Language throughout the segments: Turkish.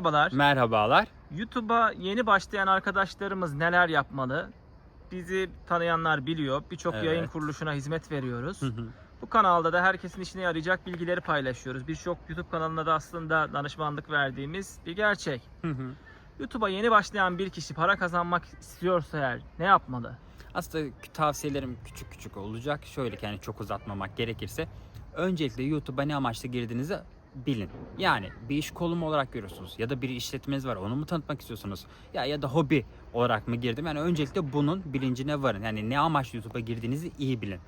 Merhabalar. Merhabalar. YouTube'a yeni başlayan arkadaşlarımız neler yapmalı? Bizi tanıyanlar biliyor. Birçok Evet. yayın kuruluşuna hizmet veriyoruz. Hı hı. Bu kanalda da herkesin işine yarayacak bilgileri paylaşıyoruz. Birçok YouTube kanalına da aslında danışmanlık verdiğimiz bir gerçek. YouTube'a yeni başlayan bir kişi para kazanmak istiyorsa eğer ne yapmalı? Aslında tavsiyelerim küçük küçük olacak. Şöyle ki yani çok uzatmamak gerekirse. Öncelikle YouTube'a ne amaçla girdiğinizi bilin. Yani bir iş kolumu olarak görüyorsunuz ya da bir işletmeniz var onu mu tanıtmak istiyorsunuz? Ya ya da hobi olarak mı girdim? Yani öncelikle bunun bilincine varın. Yani ne amaçla YouTube'a girdiğinizi iyi bilin.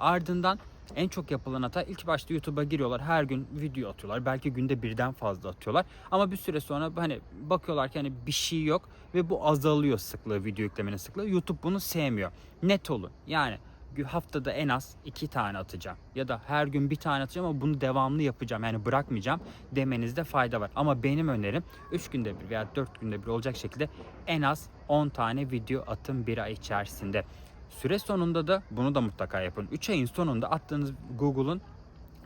Ardından en çok yapılan hata ilk başta YouTube'a giriyorlar her gün video atıyorlar belki günde birden fazla atıyorlar. Ama bir süre sonra hani bakıyorlar ki hani bir şey yok ve bu azalıyor sıklığı video yüklemenin sıklığı. YouTube bunu sevmiyor. Net olun. Yani haftada en az iki tane atacağım ya da her gün bir tane atacağım ama bunu devamlı yapacağım yani bırakmayacağım demenizde fayda var. Ama benim önerim 3 günde bir veya 4 günde bir olacak şekilde en az 10 tane video atın bir ay içerisinde. Süre sonunda da bunu da mutlaka yapın. 3 ayın sonunda attığınız Google'un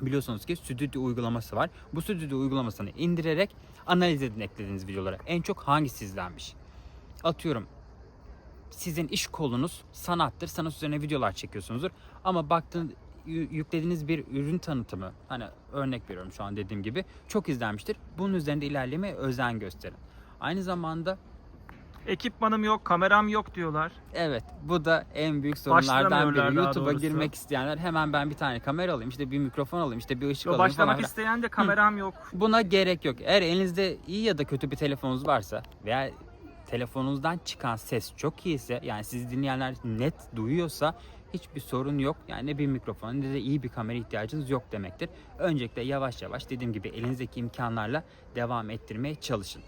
biliyorsunuz ki Studio uygulaması var. Bu Studio uygulamasını indirerek analiz edin eklediğiniz videolara. En çok hangisi izlenmiş? Atıyorum sizin iş kolunuz sanattır. Sanat üzerine videolar çekiyorsunuzdur. Ama baktığın yü- yüklediğiniz bir ürün tanıtımı hani örnek veriyorum şu an dediğim gibi çok izlenmiştir. Bunun üzerinde ilerlemeye özen gösterin. Aynı zamanda Ekipmanım yok, kameram yok diyorlar. evet bu da en büyük sorunlardan biri. YouTube'a girmek isteyenler hemen ben bir tane kamera alayım, işte bir mikrofon alayım, işte bir ışık Yo, alayım başlamak falan. filan. isteyen de kameram yok. Buna gerek yok. Eğer elinizde iyi ya da kötü bir telefonunuz varsa veya telefonunuzdan çıkan ses çok iyiyse yani sizi dinleyenler net duyuyorsa hiçbir sorun yok. Yani ne bir mikrofon ne de iyi bir kamera ihtiyacınız yok demektir. Öncelikle yavaş yavaş dediğim gibi elinizdeki imkanlarla devam ettirmeye çalışın.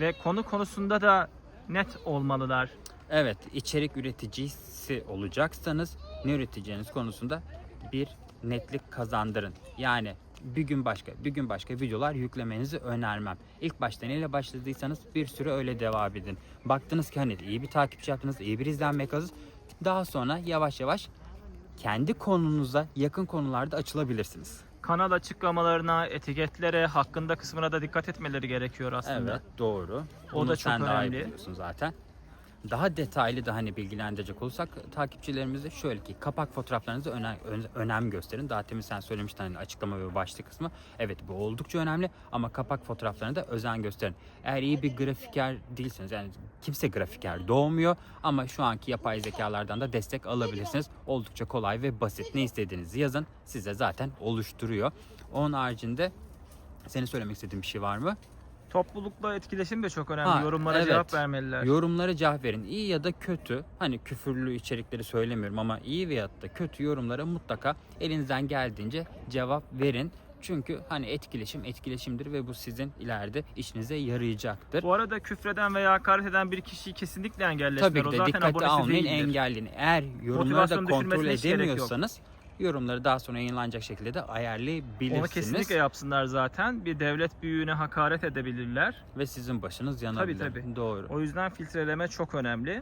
Ve konu konusunda da net olmalılar. Evet, içerik üreticisi olacaksanız ne üreteceğiniz konusunda bir netlik kazandırın. Yani bir gün başka, bir gün başka videolar yüklemenizi önermem. İlk başta neyle başladıysanız bir süre öyle devam edin. Baktınız ki hani iyi bir takipçi yaptınız, iyi bir izlenme yakaladınız. Daha sonra yavaş yavaş kendi konunuza yakın konularda açılabilirsiniz. Kanal açıklamalarına, etiketlere, hakkında kısmına da dikkat etmeleri gerekiyor aslında. Evet doğru. O Bunu da çok sen daha iyi önemli. zaten. Daha detaylı da hani bilgilendirecek olursak takipçilerimize şöyle ki kapak fotoğraflarınıza önem, ön- önem gösterin. Daha demin sen söylemiştin hani açıklama ve başlık kısmı. Evet bu oldukça önemli ama kapak fotoğraflarına da özen gösterin. Eğer iyi bir grafiker değilseniz yani kimse grafiker doğmuyor ama şu anki yapay zekalardan da destek alabilirsiniz. Oldukça kolay ve basit. Ne istediğinizi yazın size zaten oluşturuyor. Onun haricinde senin söylemek istediğin bir şey var mı? Toplulukla etkileşim de çok önemli. Ha, Yorumlara evet. cevap vermeliler. Yorumlara cevap verin. İyi ya da kötü. Hani küfürlü içerikleri söylemiyorum ama iyi veya da kötü yorumlara mutlaka elinizden geldiğince cevap verin. Çünkü hani etkileşim etkileşimdir ve bu sizin ileride işinize yarayacaktır. Bu arada küfreden veya hakaret eden bir kişiyi kesinlikle engellesinler. Tabii ki o de zaten dikkate almayın değildir. engelleyin. Eğer yorumları da kontrol edemiyorsanız yorumları daha sonra yayınlanacak şekilde de ayarlayabilirsiniz. Onu kesinlikle yapsınlar zaten. Bir devlet büyüğüne hakaret edebilirler. Ve sizin başınız yanabilir. tabii. Doğru. O yüzden filtreleme çok önemli.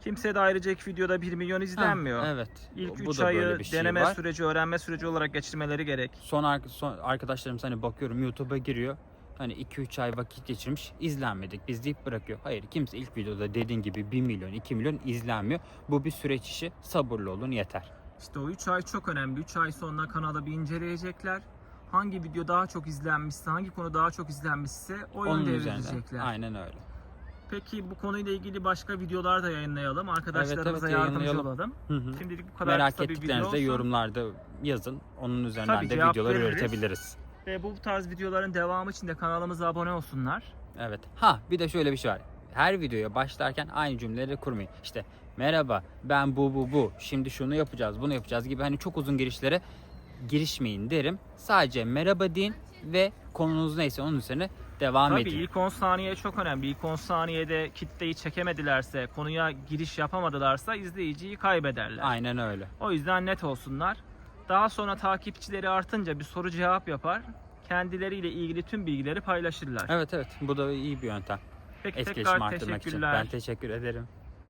Kimse de ayrıca ilk videoda 1 milyon izlenmiyor. Ha, evet. İlk Bu 3 da böyle ayı şey deneme var. süreci, öğrenme süreci olarak geçirmeleri gerek. son, ar- son arkadaşlarım hani bakıyorum YouTube'a giriyor. Hani 2-3 ay vakit geçirmiş izlenmedik biz deyip bırakıyor. Hayır kimse ilk videoda dediğin gibi 1 milyon 2 milyon izlenmiyor. Bu bir süreç işi sabırlı olun yeter. İşte o 3 ay çok önemli. 3 ay sonra kanala bir inceleyecekler. Hangi video daha çok izlenmişse, hangi konu daha çok izlenmişse o Onun yönde evrilecekler. Aynen öyle. Peki bu konuyla ilgili başka videolar da yayınlayalım. Arkadaşlarımıza evet, yardımcı yayınlayalım. olalım. Hı hı. Şimdilik bu kadar Merak kısa bir video olsun. yorumlarda yazın. Onun üzerinden Tabii, de cevap videolar veririz. üretebiliriz. Ve bu tarz videoların devamı için de kanalımıza abone olsunlar. Evet. Ha bir de şöyle bir şey var. Her videoya başlarken aynı cümleleri kurmayın. İşte merhaba ben bu bu bu şimdi şunu yapacağız bunu yapacağız gibi hani çok uzun girişlere girişmeyin derim. Sadece merhaba deyin ve konunuz neyse onun üzerine devam Tabii edin. ilk 10 saniye çok önemli. İlk 10 saniyede kitleyi çekemedilerse, konuya giriş yapamadılarsa izleyiciyi kaybederler. Aynen öyle. O yüzden net olsunlar. Daha sonra takipçileri artınca bir soru cevap yapar. Kendileriyle ilgili tüm bilgileri paylaşırlar. Evet evet bu da iyi bir yöntem. Peki Etkileşimi arttırmak için. teşekkürler. Ben teşekkür ederim.